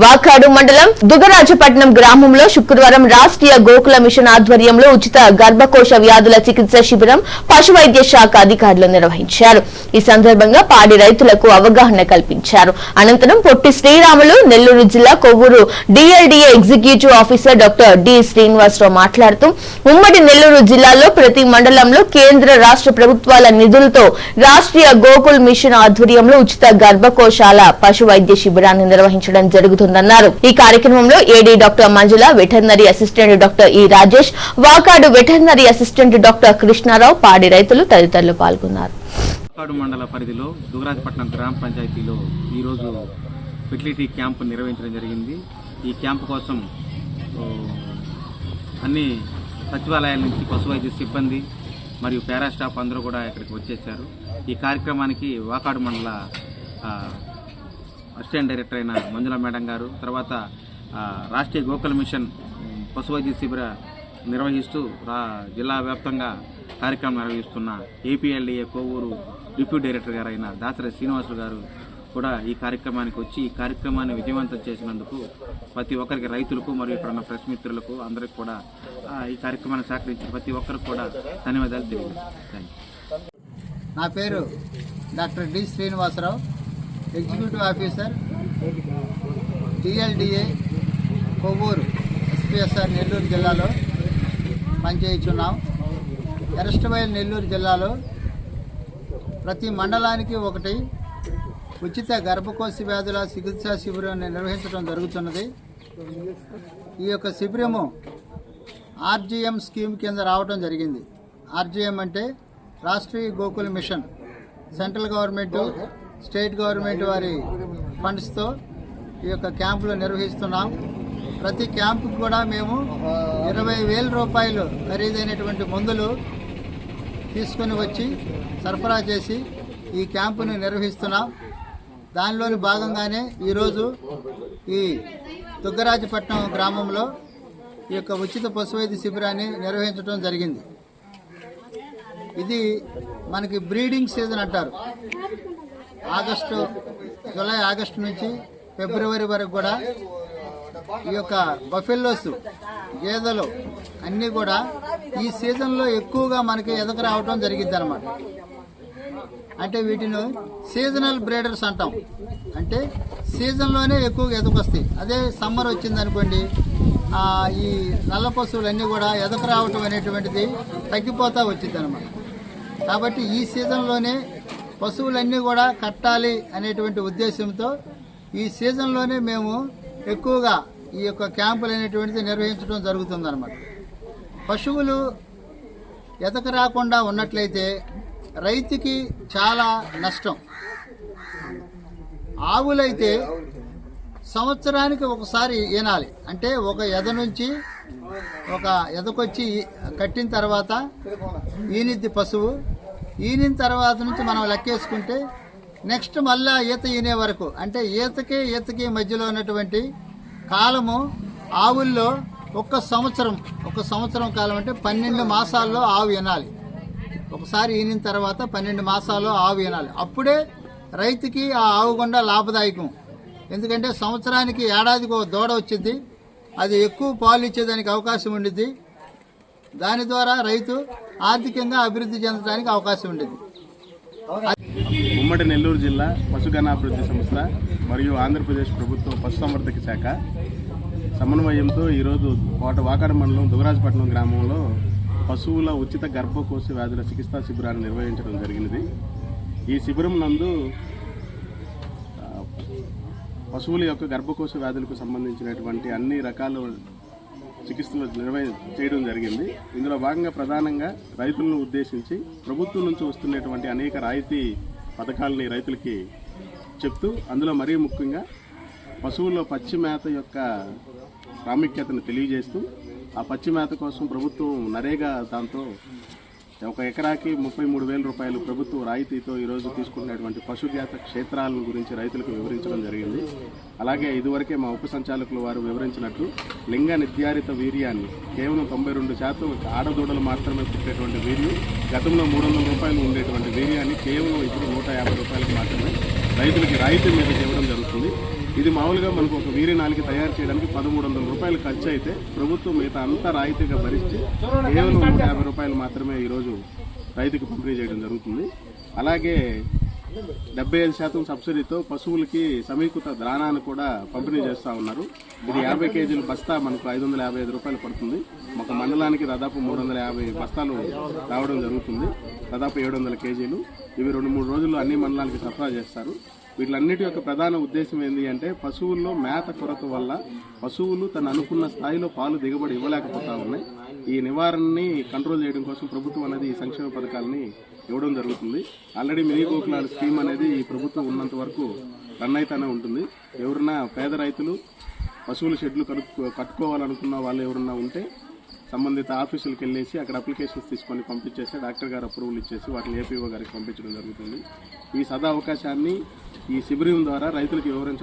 వాకాడు మండలం దుగరాజపట్నం గ్రామంలో శుక్రవారం రాష్ట్రీయ గోకుల మిషన్ ఆధ్వర్యంలో ఉచిత గర్భకోశ వ్యాధుల చికిత్స శిబిరం పశువైద్య శాఖ అధికారులు నిర్వహించారు. ఈ సందర్భంగా పాడి రైతులకు అవగాహన కల్పించారు. అనంతరం పొట్టి శ్రీరాములు నెల్లూరు జిల్లా Kovvur DLDA executive officer doctor D Srinivasarao మాట్లాడుతూ ఉమ్మడి నెల్లూరు జిల్లాలో ప్రతి మండలంలో కేంద్ర రాష్ట్ర ప్రభుత్వాల నిధులతో రాష్ట్రీయ గోకుల్ మిషన్ ఆధ్వర్యంలో ఉచిత గర్భకోశాల పశు వైద్య శిబిరాన్ని నిర్వహించడం జరుగుతుంది. జరుగుతుందన్నారు. ఈ కార్యక్రమంలో AD doctor Manjula veterinary assistant doctor E Rajesh Vakadu veterinary assistant doctor Krishnarao పాడి రైతులు తదితరులు పాల్గొన్నారు. మండల పరిధిలో దుగరాజపట్నం గ్రామ పంచాయతీలో ఈరోజు ఫెసిలిటీ క్యాంపు నిర్వహించడం జరిగింది. ఈ క్యాంపు కోసం అన్ని సచివాలయాల నుంచి పశు వైద్య సిబ్బంది మరియు పారా స్టాఫ్ అందరూ కూడా ఇక్కడికి వచ్చేసారు ఈ కార్యక్రమానికి వాకాడు మండల అసిస్టెంట్ డైరెక్టర్ అయిన మంజుల మేడం గారు తర్వాత రాష్ట్రీయ గోకుల మిషన్ పశువైద్య పశు వైద్య శిబిర నిర్వహిస్తూ రా జిల్లా వ్యాప్తంగా కార్యక్రమం నిర్వహిస్తున్న ఏపీఎల్డిఏ కోవూరు డిప్యూటీ డైరెక్టర్ గారు అయిన దాసరి శ్రీనివాసులు గారు కూడా ఈ కార్యక్రమానికి వచ్చి ఈ కార్యక్రమాన్ని విజయవంతం చేసినందుకు ప్రతి ఒక్కరికి రైతులకు మరియు ఇక్కడ ఉన్న ప్రెస్ మిత్రులకు అందరికి కూడా ఈ కార్యక్రమాన్ని సహకరించిన ప్రతి ఒక్కరికి కూడా ధన్యవాదాలు తెలియదు థ్యాంక్ యూ నా పేరు doctor D Srinivasarao. Executive officer DLDA Kovvur SPSR Nellore జిల్లాలో పనిచేయుచున్నాం. ఎరస్టవైల్ నెల్లూరు జిల్లాలో ప్రతి మండలానికి ఒకటి ఉచిత గర్భకోశ వ్యాధుల చికిత్సా శిబిరాన్ని నిర్వహించడం జరుగుతున్నది. ఈ యొక్క శిబిరము ఆర్జీఎం స్కీమ్ కింద రావడం జరిగింది. ఆర్జీఎం అంటే Rashtriya Gokul mission central government state government వారి ఫండ్స్తో ఈ యొక్క క్యాంపులు నిర్వహిస్తున్నాం. ప్రతి క్యాంపు కూడా మేము ఇరవై వేల రూపాయలు ఖరీదైనటువంటి మందులు తీసుకొని వచ్చి సరఫరా చేసి ఈ క్యాంపును నిర్వహిస్తున్నాం. దానిలోని భాగంగానే ఈరోజు ఈ దుగ్గరాజపట్నం గ్రామంలో ఈ యొక్క ఉచిత పశువైద్య శిబిరాన్ని నిర్వహించడం జరిగింది. ఇది మనకి బ్రీడింగ్ సీజన్ అంటారు. ఆగస్టు జూలై ఆగస్టు నుంచి ఫిబ్రవరి వరకు కూడా ఈ యొక్క బఫెల్లోస్ గేదెలు అన్నీ కూడా ఈ సీజన్లో ఎక్కువగా మనకి ఎదక రావటం జరిగింది అనమాట అంటే వీటిని సీజనల్ బ్రీడర్స్ అంటాం. అంటే సీజన్లోనే ఎక్కువగా ఎదకొస్తాయి. అదే సమ్మర్ వచ్చింది అనుకోండి ఈ నల్ల పశువులన్నీ కూడా ఎదక రావటం అనేటువంటిది తగ్గిపోతా వచ్చింది అనమాట కాబట్టి ఈ సీజన్లోనే పశువులన్నీ కూడా కట్టాలి అనేటువంటి ఉద్దేశంతో ఈ సీజన్లోనే మేము ఎక్కువగా ఈ యొక్క క్యాంపులు అనేటువంటిది నిర్వహించడం జరుగుతుందన్నమాట. పశువులు ఎదక రాకుండా ఉన్నట్లయితే రైతుకి చాలా నష్టం. ఆవులైతే సంవత్సరానికి ఒకసారి ఈనాలి. అంటే ఒక ఎద నుంచి ఒక ఎదకొచ్చి కట్టిన తర్వాత ఈనిద్ది పశువు ఈనిన తర్వాత నుంచి మనం లెక్కేసుకుంటే నెక్స్ట్ మళ్ళా ఈత ఈనే వరకు అంటే ఈతకి ఈతకి మధ్యలో ఉన్నటువంటి కాలము ఆవుల్లో ఒక్క సంవత్సరం ఒక సంవత్సరం కాలం అంటే పన్నెండు మాసాల్లో ఆవు వినాలి ఒకసారి ఈనిన తర్వాత పన్నెండు మాసాల్లో ఆవు వినాలి అప్పుడే రైతుకి ఆ ఆవు గుండా లాభదాయకం. ఎందుకంటే సంవత్సరానికి ఏడాదికి ఒక దూడ వచ్చింది అది ఎక్కువ పాలు ఇచ్చేదానికి అవకాశం ఉండిద్ది. దాని ద్వారా రైతు ఆర్థికంగా అభివృద్ధి చెందడానికి అవకాశం ఉండేది. ఉమ్మడి నెల్లూరు జిల్లా పశుగణాభివృద్ధి సంస్థ మరియు ఆంధ్రప్రదేశ్ ప్రభుత్వ పశుసంవర్ధక శాఖ. సమన్వయంతో ఈరోజు కోట వాకాడ మండలం దుగరాజపట్నం గ్రామంలో పశువుల ఉచిత గర్భకోశ వ్యాధుల చికిత్సా శిబిరాన్ని నిర్వహించడం జరిగినది. ఈ శిబిరం నందు పశువుల యొక్క గర్భకోశ వ్యాధులకు సంబంధించినటువంటి అన్ని రకాల చికిత్సలు చేయడం జరిగింది. ఇందులో భాగంగా ప్రధానంగా రైతులను ఉద్దేశించి ప్రభుత్వం నుంచి వస్తున్నటువంటి అనేక రాయితీ పథకాలని రైతులకి చెప్తూ అందులో మరీ ముఖ్యంగా పశువుల్లో పచ్చి మేత యొక్క ప్రాముఖ్యతను తెలియజేస్తూ ఆ పచ్చి మేత కోసం ప్రభుత్వం నరేగా దాంతో ఒక ఎకరాకి ముప్పై మూడు వేల రూపాయలు ప్రభుత్వం రాయితీతో ఈరోజు తీసుకున్నటువంటి పశుజాత క్షేత్రాల గురించి రైతులకు వివరించడం జరిగింది. అలాగే ఇదివరకే మా ఉప సంచాలకులు వారు వివరించినట్లు లింగ నిర్ధారిత వీర్యాన్ని కేవలం తొంభై రెండు శాతం ఆడదూడలు మాత్రమే పుట్టేటువంటి వీర్యం గతంలో మూడు వందల రూపాయలు ఉండేటువంటి వీర్యాన్ని కేవలం ఇప్పుడు నూట యాభై రూపాయలకు మాత్రమే రైతులకి రాయితీ మీద ఇవ్వడం జరుగుతుంది. ఇది మామూలుగా మనకు ఒక వీరి నాలికి తయారు చేయడానికి పదమూడు వందల రూపాయలు ఖర్చు అయితే ప్రభుత్వం మిగతా అంతా రాయితీగా భరించి కేవలం నూట యాభై రూపాయలు మాత్రమే ఈరోజు రైతుకు పంపిణీ చేయడం జరుగుతుంది. అలాగే డెబ్బై ఐదు శాతం సబ్సిడీతో పశువులకి సమీకృత ద్రాణాన్ని కూడా పంపిణీ చేస్తూ ఉన్నారు. ఇది యాభై కేజీల బస్తా మనకు ఐదు వందల యాభై ఐదు రూపాయలు పడుతుంది. ఒక మండలానికి దాదాపు మూడు వందల యాభై బస్తాలు రావడం జరుగుతుంది. దాదాపు ఏడు వందల కేజీలు. ఇవి రెండు మూడు రోజుల్లో అన్ని మండలానికి సరఫరా చేస్తారు. వీటిలన్నిటి యొక్క ప్రధాన ఉద్దేశం ఏంటి అంటే పశువుల్లో మేత కొరత వల్ల పశువులు తను అనుకున్న స్థాయిలో పాలు దిగుబడి ఇవ్వలేకపోతా ఉన్నాయి. ఈ నివారణని కంట్రోల్ చేయడం కోసం ప్రభుత్వం అనేది ఈ సంక్షేమ పథకాలని ఇవ్వడం జరుగుతుంది. ఆల్రెడీ మినీ గోకులాల స్కీమ్ అనేది ఈ ప్రభుత్వం ఉన్నంత వరకు రన్ అయితేనే ఉంటుంది. ఎవరన్నా పేద రైతులు పశువుల షెడ్లు కట్టుకోవాలనుకున్న వాళ్ళు ఎవరన్నా ఉంటే సంబంధిత ఆఫీసులకు వెళ్ళేసి అక్కడ అప్లికేషన్స్ తీసుకొని పంపించేసి డాక్టర్ గారు అప్రూవల్ ఇచ్చేసి వాటిని ఏపీఓ గారికి పంపించడం జరుగుతుంది. ఈ సదా అవకాశాన్ని ఈ శిబిరం ద్వారా రైతులకు వివరించడం